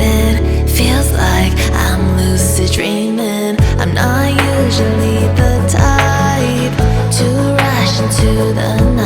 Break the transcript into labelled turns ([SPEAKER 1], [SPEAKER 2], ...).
[SPEAKER 1] sleeping. Feels like I'm lucid dreaming. I'm not usually the type to rush into the night.